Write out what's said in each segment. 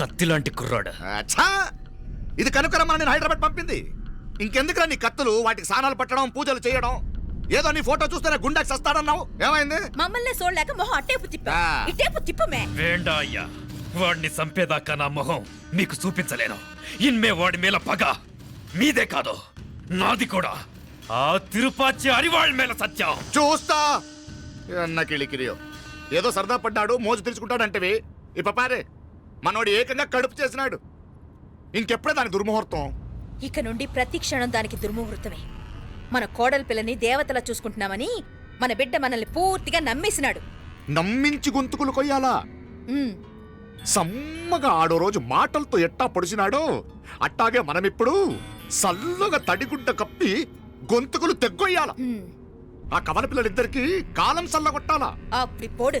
కత్తి లాంటి కుర్రాడు. అచ్చా! ఇది కనుకరమ్మని నేను హైదరాబాద్ పంపింది. ఇంకెందుకురా నీ కత్తులు? వాటికి స్నానాలు పట్టడం పూజలు చేయడం. ఏదో నీ ఫోటో చూస్తేనే గుండెకి సస్తాడన్నావు. ఏమైంది? మమ్మల్ని చూడలేక మొహం అట్టేపు తిప్పా. ఆ. ఇటేపు తిప్పమే. వేండా అయ్యా వాడిని చంపేదాకా నా మొహం మీకు చూపించలేను. ఇన్మే వాడి మేల పగ. మీదే కాదు నాది కూడా. ఆ తిరుపాచి అరివాళ్ళ మేల సత్యం. చూస్తా! అన్న కిళికిరియో ఏదో సరదా పడ్డాడు మోజు తెలుసుకుంటాడంటవి ఈ పారే. మనోడు ఏకంగా కడుపు చేసినాడు. ఇంకెప్పుడే దాని దుర్ముహూర్తం? ఇక నుండి ప్రతి క్షణం దానికి దుర్ముహూర్తమే. మన కోడలి పిల్లని దేవతలా చూసుకుంటున్నామని మన బిడ్డ మనల్ని పూర్తిగా నమ్మేసినాడు. నమ్మించి గొంతుకులు కొయ్యాలా? సమ్మగా ఆడో రోజు మాటలతో ఎట్టా పొడిచినాడో? అట్టాగే మనమిప్పుడు సల్లగా తడిగుడ్డ కప్పి గొంతుకులు తెగ్గొయ్యాల. ఆ కవల పిల్లలిద్దరికి కాలం సల్లగొట్టాలా? అప్పుడు పోడు.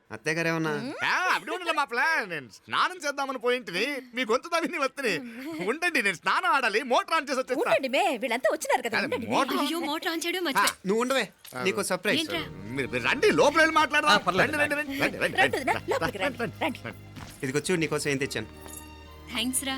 అత్తయ్య గారు ఏమన్నా? ఆ, అప్పుడు ఉండలే మా ప్లాన్ నేను స్నానం చేద్దామని పోయింటిని. మీ గొంతు తవ్వి వస్తుంది ఉండండి నేను స్నానం ఆడాలి. మోటార్ ఆన్ చేసి వచ్చేస్తా. ఉండండి మే వీళ్ళంతా వచ్చినారు కదా ఉండండి. మే. మోటార్ అయ్యో మోటార్ ఆన్ చేయడం మర్చిపోయా. నువ్వు ఉండవే. నీకు సర్ప్రైజ్ ఏంట్రా? మీరు మీరు రండి లోపల వెళ్ళి మాట్లాడదాం. రండి, రండి, రండి, రండి, రండి, రండి వదినా, రండి, లోపలికి రండి రండి, రండి రండి. ఇదిగో చూడు నీకోసం ఏం తెచ్చాను. థ్యాంక్స్ రా.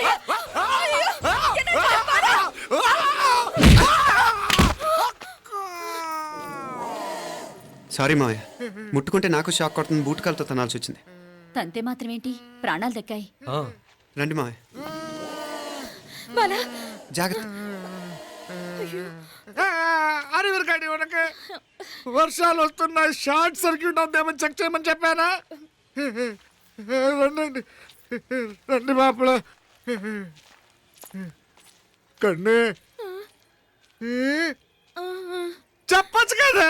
సారీ మావయ్య. ముట్టుకుంటే నాకు షాక్ కొడుతుంది బూట్ కాలుతో తనాల్సి వచ్చింది. తంతే మాత్రమేంటి? ప్రాణాలు దక్కాయి. రండి మావయ్య. బాలా. జాగ్రత్త. అరవిరకాడి ఉనకే వర్షాలు వస్తున్నాయి షార్ట్ సర్క్యూట్ అవుతామని చెక్ చేయమని చెప్పానా? రండి రండి మాపల. కన్ను. చెప్పచ్చు కదా?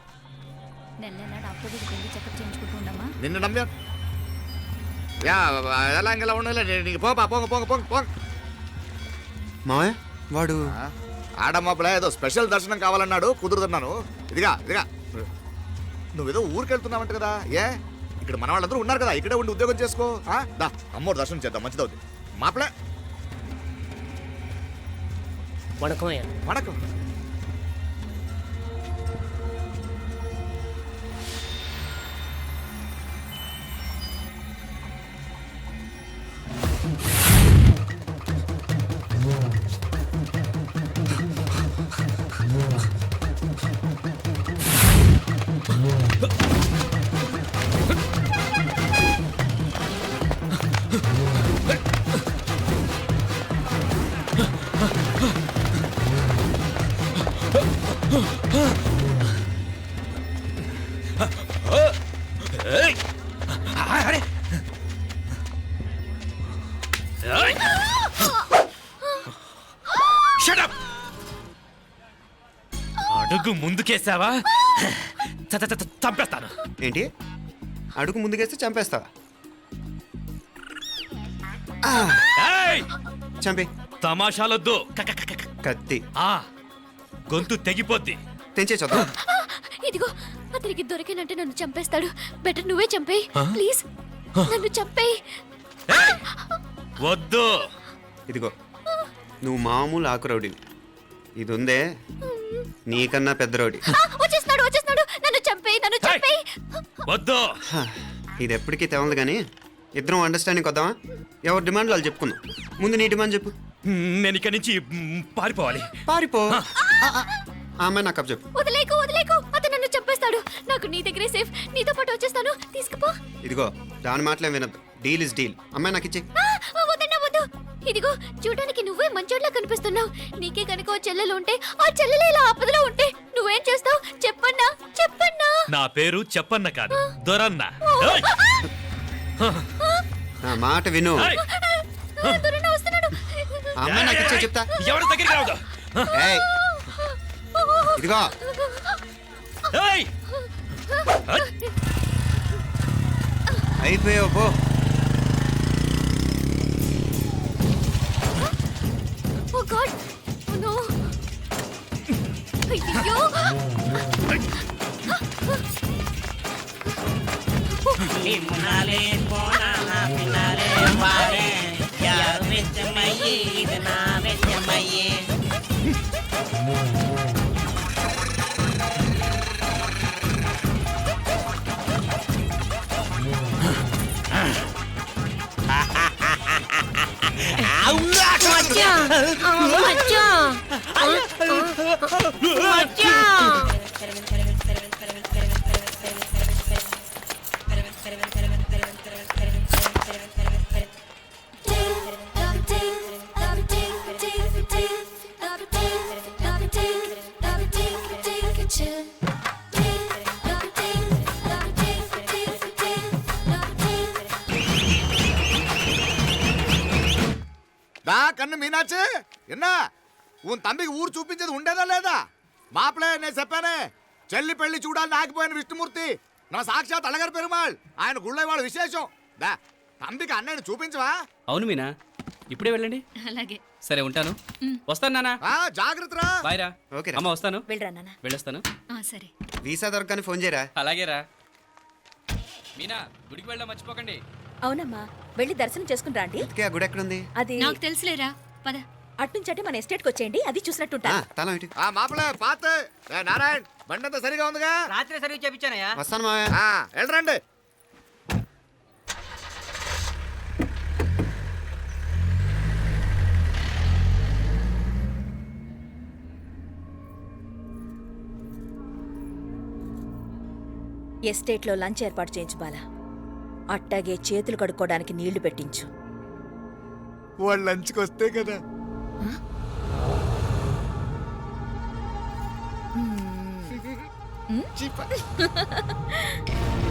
నెల నెల డాక్టర్ దగ్గరికి వెళ్ళి చెకప్ చేయించుకుంటూ ఉండమ్మా నిన్ను నమ్మా యా ఎలా ఇంకెలా ఉండాలి నీకు పోపా పోంగ పోంగ పోంగ పోంగ మావయ్య వాడు ఆడమ్మప్పుడే ఏదో స్పెషల్ దర్శనం కావాలన్నాడు కుదురుతున్నాను ఇదిగా ఇదిగా నువ్వేదో ఊరికెళ్తున్నావంట కదా ఏ ఇక్కడ మన వాళ్ళందరూ ఉన్నారు కదా ఇక్కడే ఉండి ఉద్యోగం చేసుకో ఆ? దా అమ్మోడు దర్శనం చేద్దాం మంచిదవుద్ది మాపలే வணக்கம் ஐயா వణకం అరే! అడుగు ముందుకేసావా? చంపేస్తాను. ఏంటి? అడుగు ముందుకేస్తే చంపేస్తావా! చంపి తమాషాలొద్దు. కత్తి. ఆ, గొంతు తెగిపోద్ది. తెంచే చదువు ఇదిగో అతనికి దొరికినంటే నన్ను చంపేస్తాడు. బెటర్ నువ్వే చంపేయి. ప్లీజ్ నన్ను చంపేయి! వద్దు. ఇదిగో నువ్వు మామూలు ఆకు రౌడీవి ఇది ఉందే నీకన్నా పెద్ద రౌడీ. ఆ, వచ్చేస్తున్నాడు వచ్చేస్తున్నాడు. నన్ను చంపేయి నన్ను చంపేయి. వద్దు. ఇది ఎప్పటికీ తెవలదు కానీ ఇద్దరం అండర్స్టాండింగ్ వద్దామా ఎవరి డిమాండ్లు వాళ్ళు చెప్పుకుందాం. ముందు నీ డిమాండ్ చెప్పు. నేను ఇక్కడి నుంచి పారిపోవాలి పారిపో ఆ, ఆ, ఆ అమ్మాయి నాకు చెప్పు వదిలేకు వదిలేకు అతను నన్ను చంపేస్తాడు నాకు నీ దగ్గరే సేఫ్ నీతో పాటు వచ్చేస్తాను తీసుకుపో ఇదిగో దాని మాటలే వినద్దు డీల్ ఇస్ డీల్ అమ్మాయి నాకు ఇచ్చే ఆ, వద్దన్నా వద్దు ఇదిగో చూడడానికి నువ్వే మంచోట్లా కనిపిస్తున్నావు నీకే కనుక ఓ చెల్లెలు ఉంటే ఆ చెల్లెలు ఇలా ఆపదలో ఉంటే నువ్వేం చేస్తావు చెప్పన్నా చెప్పన్నా నా పేరు చెప్పన్న కాదు దొరన్న! నా మాట విను అమ్మాయి నాకు ఇచ్చే చెప్తా. ఎవరి దగ్గరికి రావద్దు? ఏయ్ ఇదిగో. ఏయ్! అయిపోయావు పో. ఓ గాడ్! ఓ పారే மச்சான் கண்ணு மீனாச்சு என்ன? ఉన్ తంబికి ఊరు చూపించేది ఉండేదా లేదా? మాపలే నేను చెప్పానే చెల్లి పెళ్ళి చూడాలని ఆగిపోయిన విష్ణుమూర్తి నా సాక్షాత్ అలగర్ పెరుమాళ్ ఆయన గుళ్ళ వాళ్ళ విశేషం. దా తంబికి అన్నయ్యని చూపించవా? అవును మీనా ఇప్పుడే వెళ్ళండి. అలాగే. సరే ఉంటాను. వస్తాను నానా. ఆ జాగ్రత్తరా బాయ్ రా. ఓకే అమ్మ వస్తాను. వెళ్ళరా నాన్న వెళ్ళొస్తాను. ఆ సరే. వీసా దొరకని ఫోన్ చేయరా? అలాగే రా. మీనా గుడికి వెళ్ళడం మర్చిపోకండి. అవునమ్మా వెళ్ళి దర్శనం చేసుకుని రండి ఆ గుడి ఎక్కడుంది? అది నాకు తెలుసులేరా. పద. అట్నుంచంటే మన ఎస్టేట్కి వచ్చేయండి అది చూసినట్టుంటా ఆ, తలం ఇటు. ఆ మాపలే పాత. ఏ, నారాయణ్ బండంతా సరిగా ఉందిగా? రాత్రి సర్వీస్ చేపించానయ్యా వస్తాను మావయ్య. ఆ, వెళ్ళరండి. ఎస్టేట్లో లంచ్ ఏర్పాటు చేయించు బాలా. అట్టాగే చేతులు కడుక్కోవడానికి నీళ్ళు పెట్టించు. వాళ్ళు లంచ్కి వస్తే కదా Hmm. Hmm. చీప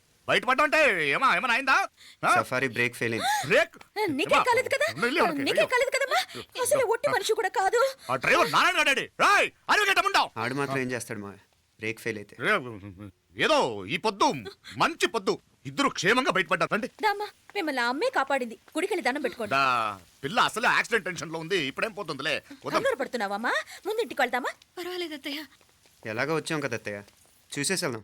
బయటపడ్డా అంటే ఏమా ఏమైనా అయిందా? సఫారీ బ్రేక్ ఫెయిల్ అయింది. బ్రేక్ నీకే కాలేదు కదా? నీకే. కాలేదు కదమ్మా? అసలు ఒట్టి మనిషి కూడా కాదు. ఆ డ్రైవర్ నారాయణ గాడి రాయ్ అరవిగేటముండావు ఆడు మాత్రం ఏం చేస్తాడు మా? బ్రేక్ ఫెయిల్ అయితే. ఏదో ఈ పొద్దు మంచి పొద్దు. ఇద్దరు క్షేమంగా బయటపడ్డారు. దామ్మా మిమ్మల్ని అమ్మే కాపాడింది. గుడికెళ్ళి దండం పెట్టుకోండి. దా, పిల్ల అసలే యాక్సిడెంట్ టెన్షన్లో ఉంది. ఇప్పుడేం పోతుందిలే. కంగారు పడుతున్నావమ్మా ముందు ఇంటికి వెళ్దామా? పర్వాలేదు అత్తయ్య. ఎలాగో వచ్చాం కదా అత్తయ్య. చూసేసి వెళ్దాం.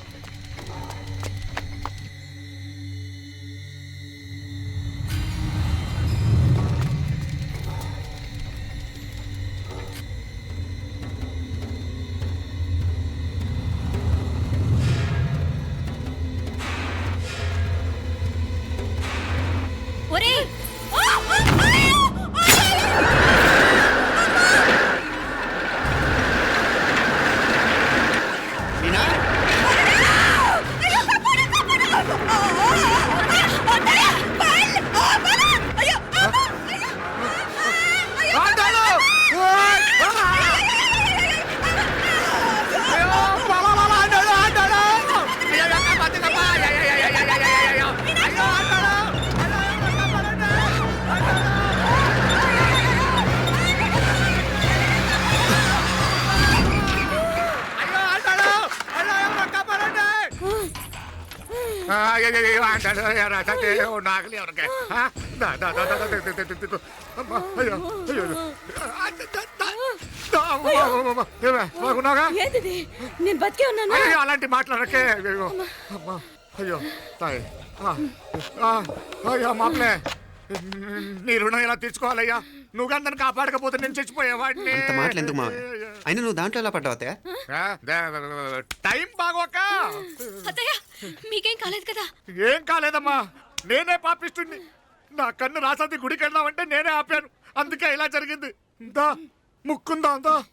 నేను బతికే ఉన్నాను? అలాంటి మాట్లాడకే. అయ్యో తాయి. అయ్యో మాపలే. నీ రుణం ఎలా తీర్చుకోవాలయ్యా? నువ్వు అందరిని కాపాడకపోతే నేను చచ్చిపోయేవాడిని? అంత మాటలు ఎందుకు మావయ్య అయినా నువ్వు దాంట్లో ఎలా పడ్డావు అత్తయ్య? ఆ, దే- టైం బాగోక. అత్తయ్య మీకేం కాలేదు కదా? ఏం కాలేదమ్మా. నేనే పాపిస్తుంది నా కన్ను రాసాది గుడికి వెళ్దామంటే నేనే ఆపాను. అందుకే ఇలా జరిగింది. దా ముక్కుందా దా.